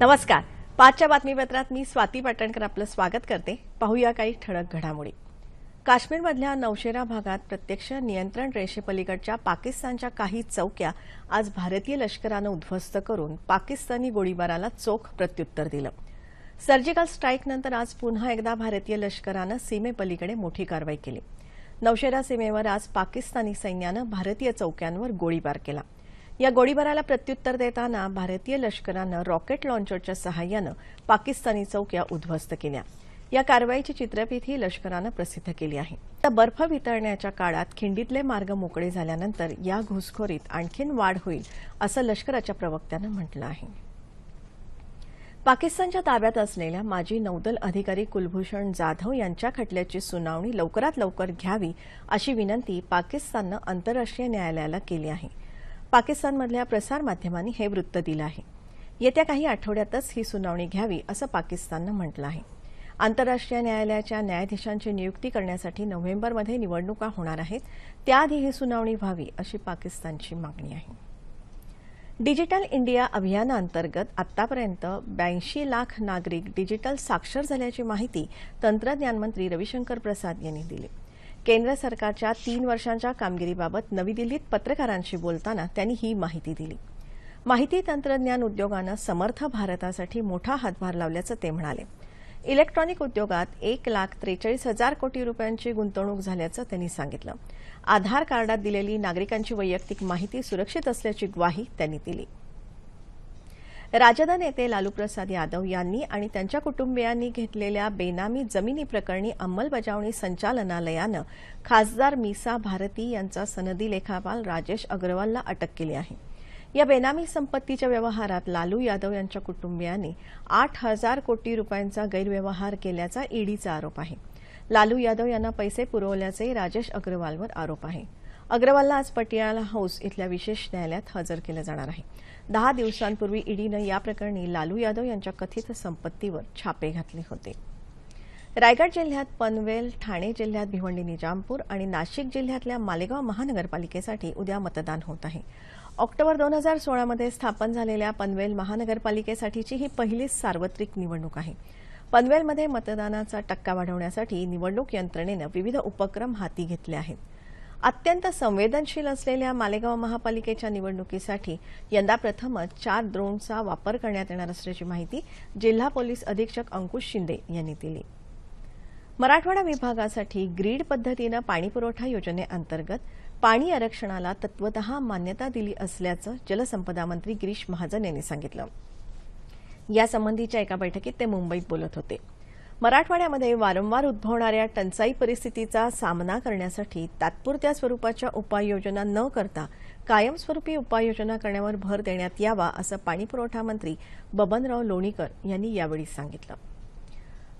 नमस्कार. पाचच्या बातमीपत्रात मी स्वाती पाटणकर आपलं स्वागत करते. पाहूया काही ठळक घडामोडी. काश्मीरमधल्या नौशेरा भागात प्रत्यक्ष नियंत्रण रेषेपलीकडच्या पाकिस्तानच्या काही चौक्या आज भारतीय लष्करानं उद्ध्वस्त करून पाकिस्तानी गोळीबाराला चोख प्रत्युत्तर दिलं. सर्जिकल स्ट्राईकनंतर आज पुन्हा एकदा भारतीय लष्करानं सीमेपलीकडे मोठी कारवाई केली. नौशेरा सीमेवर आज पाकिस्तानी सैन्यानं भारतीय चौक्यांवर गोळीबार केला. या गोळीबाराला प्रत्युत्तर देताना भारतीय लष्करानं रॉकेट लॉन्चरच्या सहाय्यानं पाकिस्तानी चौक्या उद्ध्वस्त केल्या. या कारवाईची चित्रफितही लष्करानं प्रसिद्ध केली आहे. तर बर्फ वितळण्याच्या काळात खिंडीतले मार्ग मोकळे झाल्यानंतर या घुसखोरीत आणखीन वाढ होईल असं लष्कराच्या प्रवक्त्यानं म्हटलं आहे. पाकिस्तानच्या ताब्यात असलेल्या माजी नौदल अधिकारी कुलभूषण जाधव यांच्या खटल्याची सुनावणी लवकरात लवकर घ्यावी अशी विनंती पाकिस्ताननं आंतरराष्ट्रीय न्यायालयाला केली आहे. पाकिस्तानमधल्या प्रसारमाध्यमांनी हे वृत्त दिलं आहे. येत्या काही आठवड्यातच ही सुनावणी घ्यावी असं पाकिस्ताननं म्हटलं आहे. आंतरराष्ट्रीय न्यायालयाच्या न्यायाधीशांची नियुक्ती करण्यासाठी नोव्हेंबरमध्ये निवडणुका होणार आहेत. त्याआधी ही सुनावणी व्हावी अशी पाकिस्तानची मागणी आहे. डिजिटल इंडिया अभियानाअंतर्गत आतापर्यंत ब्याऐंशी लाख नागरिक डिजिटल साक्षर झाल्याची माहिती तंत्रज्ञान मंत्री रविशंकर प्रसाद यांनी दिली. केंद्र सरकारच्या तीन वर्षांच्या कामगिरीबाबत नवी दिल्लीत पत्रकारांशी बोलताना त्यांनी ही माहिती दिली. माहिती तंत्रज्ञान उद्योगानं समर्थ भारतासाठी मोठा हातभार लावल्याचं ते म्हणाले. इलेक्ट्रॉनिक उद्योगात एक लाख त्रेचाळीस हजार कोटी रुपयांची गुंतवणूक झाल्याचं त्यांनी सांगितलं. आधार कार्डात दिलेली नागरिकांची वैयक्तिक माहिती सुरक्षित असल्याची ग्वाही त्यांनी दिली. राजद नेते लालू प्रसाद यादव यांनी आणि त्यांच्या कुटुंबियांनी घेतलेल्या बेनामी जमिनी प्रकरणी अंमलबजावणी संचालनालयानं खासदार मीसा भारती यांचा सनदी लेखापाल राजेश अग्रवालला अटक केली आहे. या बेनामी संपत्तीच्या व्यवहारात लालू यादव यांच्या कुटुंबियांनी आठ हजार कोटी रुपयांचा गैरव्यवहार केल्याचा ईडीचा आरोप आहे. लालू यादव यांना पैसे पुरवल्याचे राजेश अग्रवालवर आरोप आहे. अग्रवालला आज पटियाला हाऊस इथल्या विशेष न्यायालयात हजर केलं जाणार आहे. दहा दिवसांपूर्वी ईडीनं या प्रकरणी लालू यादव यांच्या कथित संपत्तीवर छापे घातले होते. रायगड जिल्ह्यात पनवेल ठाणे जिल्ह्यात भिवंडी निजामपूर आणि नाशिक जिल्ह्यातल्या मालेगाव महानगरपालिकेसाठी उद्या मतदान होत आहे. ऑक्टोबर दोन हजार सोळामध्ये स्थापन झालेल्या पनवेल महानगरपालिकेसाठीची ही पहिलीच सार्वत्रिक निवडणूक आहे. पनवेलमध्ये मतदानाचा टक्का वाढवण्यासाठी निवडणूक यंत्रणेनं विविध उपक्रम हाती घेतले आहेत. अत्यंत संवेदनशील असलेल्या मालेगाव महापालिकेच्या निवडणुकीसाठी यंदा प्रथमच चार ड्रोनचा वापर करण्यात येणार असल्याची माहिती जिल्हा पोलीस अधीक्षक अंकुश शिंदे यांनी दिली. मराठवाडा विभागासाठी ग्रीड पद्धतीनं पाणीपुरवठा योजनेअंतर्गत पाणी आरक्षणाला तत्वत मान्यता दिली असल्याचं जलसंपदा मंत्री गिरीश महाजन यांनी सांगितलं. यासंबंधीच्या एका बैठकीत ते मुंबईत बोलत होते. मराठवाड्यामध्ये वारंवार उद्भवणाऱ्या टंचाई परिस्थितीचा सामना करण्यासाठी तात्पुरत्या स्वरूपाच्या उपाययोजना न करता कायमस्वरूपी उपाययोजना करण्यावर भर देण्यात यावा असं पाणीपुरवठा मंत्री बबनराव लोणीकर यांनी यावेळी सांगितलं.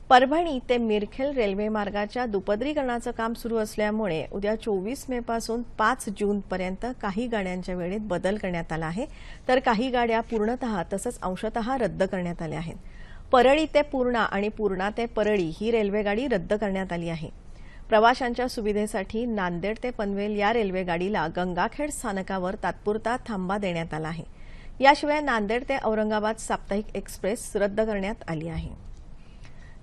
परभणी ते मिरखेल रेल्वे मार्गाच्या दुपदरीकरणाचं काम सुरू असल्यामुळे उद्या चोवीस मे पासून पाच जूनपर्यंत काही गाड्यांच्या वेळेत बदल करण्यात आला आहे. तर काही गाड्या पूर्णतः तसंच अंशतः रद्द करण्यात आल्या आहेत. परळी ते पूर्णा आणि पूर्णा ते परळी ही रेल्वेगाडी रद्द करण्यात आली आहे. प्रवाशांच्या सुविधेसाठी नांदेड ते पनवेल या रेल्वेगाडीला गंगाखेड स्थानकावर तात्पुरता थांबा देण्यात आला आहे. याशिवाय नांदेड ते औरंगाबाद साप्ताहिक एक्सप्रेस रद्द करण्यात आली आहे.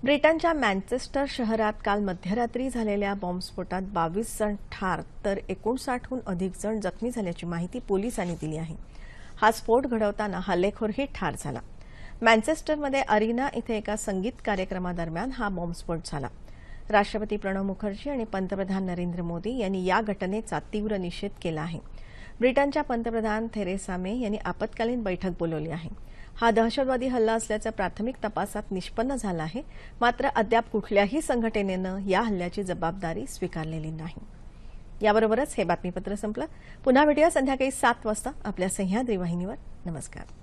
ब्रिटनच्या मँचेस्टर शहरात काल मध्यरात्री झालेल्या बॉम्बस्फोटात बावीस जण ठार तर एकोणसाठहून अधिक जण जखमी झाल्याची माहिती पोलिसांनी दिली आहे. हा स्फोट घडवताना हल्लेखोरही ठार झाला. मँचेस्टरमध्ये अरिना इथे एका संगीत कार्यक्रमादरम्यान हा बॉम्बस्फोट झाला. राष्ट्रपती प्रणव मुखर्जी आणि पंतप्रधान नरेंद्र मोदी यांनी या घटनेचा तीव्र निषेध केला आहे. ब्रिटनच्या पंतप्रधान थेरेसा मे यांनी आपत्कालीन बैठक बोलवली आहे. हा दहशतवादी हल्ला असल्याचा प्राथमिक तपासात निष्पन्न झाला आहे. मात्र अद्याप कुठल्याही संघटनेनं या हल्ल्याची जबाबदारी स्वीकारलेली नाही. याबरोबरच हे बातमीपत्र संपलं. पुन्हा भेटूया संध्याकाळी सात वाजता आपल्या सह्याद्री वाहिनीवर. नमस्कार.